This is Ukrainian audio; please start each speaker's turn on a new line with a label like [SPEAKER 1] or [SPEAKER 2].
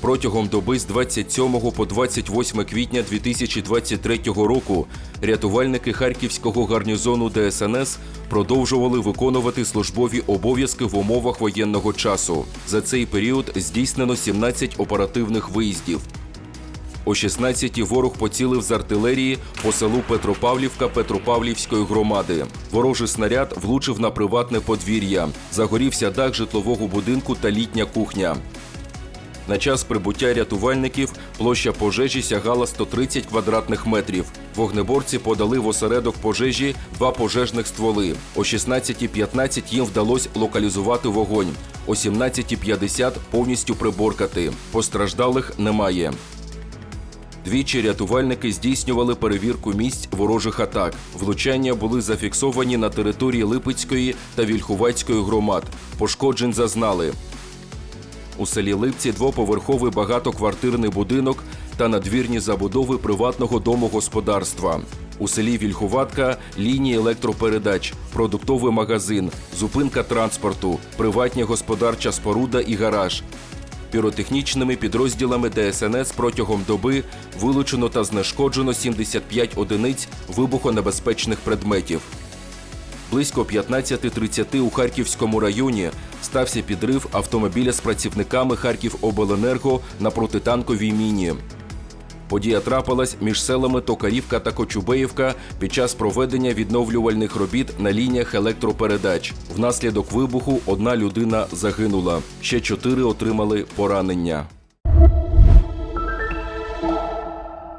[SPEAKER 1] Протягом доби з 27 по 28 квітня 2023 року рятувальники Харківського гарнізону ДСНС продовжували виконувати службові обов'язки в умовах воєнного часу. За цей період здійснено 17 оперативних виїздів. О 16-ті ворог поцілив з артилерії по селу Петропавлівка Петропавлівської громади. Ворожий снаряд влучив на приватне подвір'я. Загорівся дах житлового будинку та літня кухня. На час прибуття рятувальників площа пожежі сягала 130 квадратних метрів. Вогнеборці подали в осередок пожежі два пожежних стволи. О 16.15 їм вдалося локалізувати вогонь. О 17.50 повністю приборкати. Постраждалих немає. Двічі рятувальники здійснювали перевірку місць ворожих атак. Влучання були зафіксовані на території Липецької та Вільхувацької громад. Пошкоджень зазнали. У селі Липці двоповерховий багатоквартирний будинок та надвірні забудови приватного домогосподарства. У селі Вільхуватка лінії електропередач, продуктовий магазин, зупинка транспорту, приватня господарча споруда і гараж. Піротехнічними підрозділами ДСНС протягом доби вилучено та знешкоджено 75 одиниць вибухонебезпечних предметів. Близько 15.30 у Харківському районі стався підрив автомобіля з працівниками Харківобленерго на протитанковій міні. Подія трапилась між селами Токарівка та Кочубеївка під час проведення відновлювальних робіт на лініях електропередач. Внаслідок вибуху одна людина загинула, ще чотири отримали поранення.